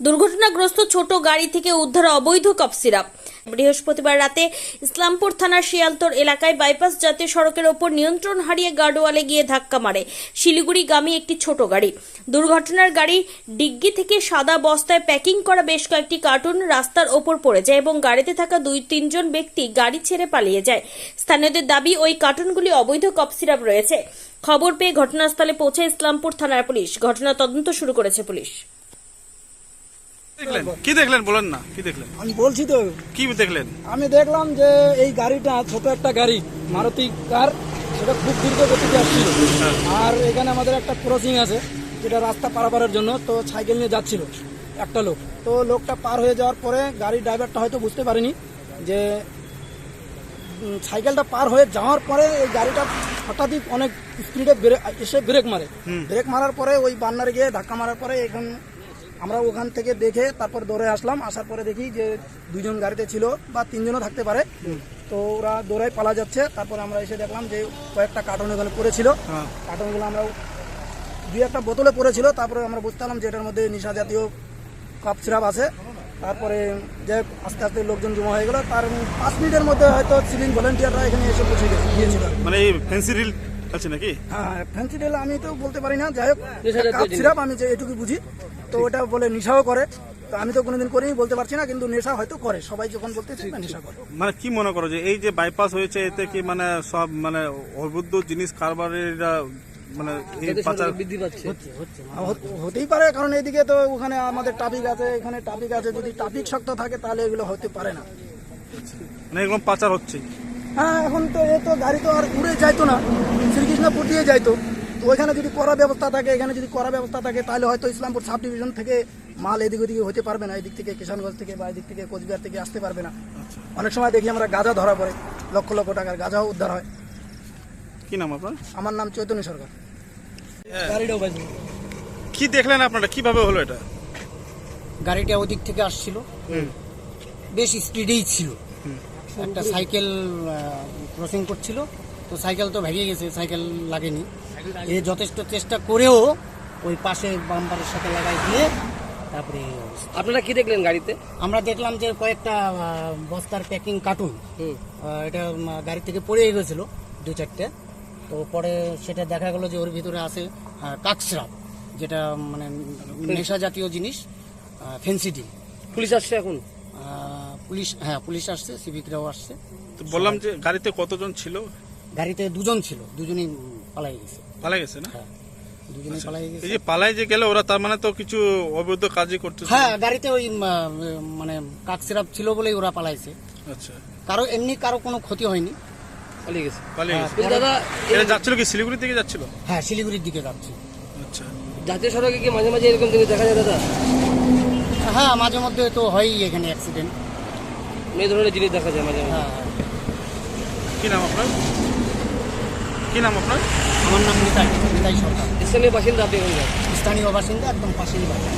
দুর্ঘটনাগ্রস্ত ছোট গাড়ি থেকে উদ্ধার অবৈধ কফ সিরাপ। বৃহস্পতিবার রাতে ইসলামপুর থানার শিয়ালতর এলাকায় বাইপাস জাতীয় সড়কের ওপর নিয়ন্ত্রণ হারিয়ে গার্ডওয়ালে গিয়ে ধাক্কা মারে শিলিগুড়িগামী একটি ছোট গাড়ি। দুর্ঘটনার গাড়ি ডিগ্গি থেকে সাদা বস্তায় প্যাকিং করা বেশ কয়েকটি কার্টুন রাস্তার ওপর পড়ে যায় এবং গাড়িতে থাকা দুই তিনজন ব্যক্তি গাড়ি ছেড়ে পালিয়ে যায়। স্থানীয়দের দাবি, ওই কার্টুনগুলি অবৈধ কফ সিরাপ রয়েছে। খবর পেয়ে ঘটনাস্থলে পৌঁছে ইসলামপুর থানার পুলিশ। ঘটনা তদন্ত শুরু করেছে পুলিশ। দেখলেন? কি দেখলেন? বলেন না কি দেখলেন? আমি বলছি তো কি দেখলেন? আমি দেখলাম যে এই গাড়িটা ছোট একটা গাড়ি মারুতি কার সেটা খুব দীর্ঘ গতিতে আসছিল। আর এখানে আমাদের একটা ক্রসিং আছে যেটা রাস্তা পারাপারের জন্য তো সাইকেল নিয়ে যাচ্ছিল একটা লোক। তো লোকটা পার হয়ে যাওয়ার পরে গাড়ির ড্রাইভারটা হয়তো বুঝতে পারেনি যে সাইকেলটা পার হয়ে যাওয়ার পরে এই গাড়িটা হঠাৎই অনেক স্পিডে এসে ব্রেক মারে। ব্রেক মারার পরে ওই বান্নারে গিয়ে ধাক্কা মারার পরে এখন আমরা ওখান থেকে দেখে তারপর দৌড়ে আসলাম। আসার পরে দেখি যে দুজন গাড়িতে ছিল বা তিনজনও থাকতে পারে। তো ওরা দৌড়ায় পালা যাচ্ছে। তারপর আমরা এসে দেখলাম যে কয়েকটা কার্টন ওখানে পড়েছিল। হ্যাঁ। কার্টনগুলো আমরা দুই একটা বোতলে পড়েছিল। তারপরে আমরা বুঝতে পারলাম যে এটার মধ্যে নেশা জাতীয় কাপ সিরাপ আছে। তারপরে যে আস্তে আস্তে লোকজন জমা হয়ে গেল। তার পাঁচ মিনিটের মধ্যে হয়তো সিভিল ভলেন্টিয়াররা এখানে এসে পৌঁছে গেছে গিয়েছিল। মানে এই ফেন্সি রিল আছে নাকি? হ্যাঁ ফ্যান্সি ডেল আমি তো বলতে পারি না। যাই হোক কাপ সিরাপ আমি যে এটুকু বুঝি। তো ওটা বলে নেশাও করে। তো আমি তো কোনোদিন করিনি বলতে পারছি না কিন্তু নেশা হয়তো করে। সবাই যখন বলতেছে না নেশা করে। মানে কি মনে করো যে এই যে বাইপাস হয়েছে এতে কি মানে সব মানে অবৈধ জিনিস কারবারিরা মানে এই পাচার হতেই পারে কারণ এদিকে তো ওখানে আমাদের ট্রাফিক আছে এখানে ট্রাফিক আছে। যদি ট্রাফিক শক্ত থাকে তাহলে এগুলো হতে পারে না। মানে এরকম পাচার হচ্ছে। হ্যাঁ এখন তো এ তো গাড়ি তো আর উড়ে যাইতো না। শ্রীকৃষ্ণপুর দিয়ে যাইতো। ওইখানে যদি করা ব্যবস্থা থাকে এখানে যদি করা ব্যবস্থা থাকে তাহলে হয়তো ইসলামপুর সাব ডিভিশন থেকে মাল এদিক ওদিকে হতে পারবে না। এদিক থেকে কিষানগঞ্জ থেকে বা এদিক থেকে কোচবিহার থেকে আসতে পারবে না। অনেক সময় দেখি আমরা গাঁজা ধরা পড়ে লক্ষ লক্ষ টাকার গাঁজাও উদ্ধার হয়। কি নাম আপনার? আমার নাম চৈতন্য সরকার। কি দেখলেন আপনারা? কীভাবে হলো এটা? গাড়িটা ওদিক থেকে আসছিল। বেশ স্পিডেই ছিল। একটা সাইকেল ক্রসিং করছিল। তো সাইকেল তো ভেঙে গেছে সাইকেল লাগেনি। এ যথেষ্ট চেষ্টা করেও ওই পাশে বাম্পারের সাথে লাগাই দিয়ে তারপরে আপনারা কি দেখলেন গাড়িতে? আমরা দেখলাম যে কয়েকটা বস্তার প্যাকিং কার্টুন এটা গাড়ি থেকে পড়ে গেছিল দু চারটে। তো পরে সেটা দেখা গেল যে ওর ভিতরে আছে কাকসরাপ যেটা মানে নেশা জাতীয় জিনিস ফেন্সিডি পুলিশ আসছে এখন? পুলিশ হ্যাঁ পুলিশ আসছে সিভিকরাও আসছে। তো বললাম যে গাড়িতে কতজন ছিল? গাড়িতে দুজন ছিল দুজনই পালাই গেছে। পালা গেছে না? হ্যাঁ। পালাই গেছে। এই যে পালাই যে গেল ওরা তার মানে তো কিছু অবৈধ কাজই করতেছে। হ্যাঁ গাড়িতে ওই মানে কাক সিরাপ ছিল বলেই ওরা পালাইছে। আচ্ছা। কারও এমনি কারও কোনো ক্ষতি হয়নি। পালিয়ে গেছে। পালিয়ে গেছে। দাদা এটা যাচ্ছিল কি শিলিগুড়ি থেকে যাচ্ছিল? হ্যাঁ শিলিগুড়ির দিকে যাচ্ছে আচ্ছা। জাতীয় সড়কে কি মাঝে মাঝে এরকম জিনিস দেখা যায় দাদা? হ্যাঁ মাঝে মধ্যে তো হয়ই এখানে অ্যাক্সিডেন্ট এই ধরনের জিনিস দেখা যায় মাঝে মাঝে হ্যাঁ। কি নাম আপনার? কি নাম আপনার? আমার নাম নিতাই নিতাই সরকার। স্থানীয় বাসিন্দা আপনি স্থানীয় বাসিন্দা একদম পাশেই বাসা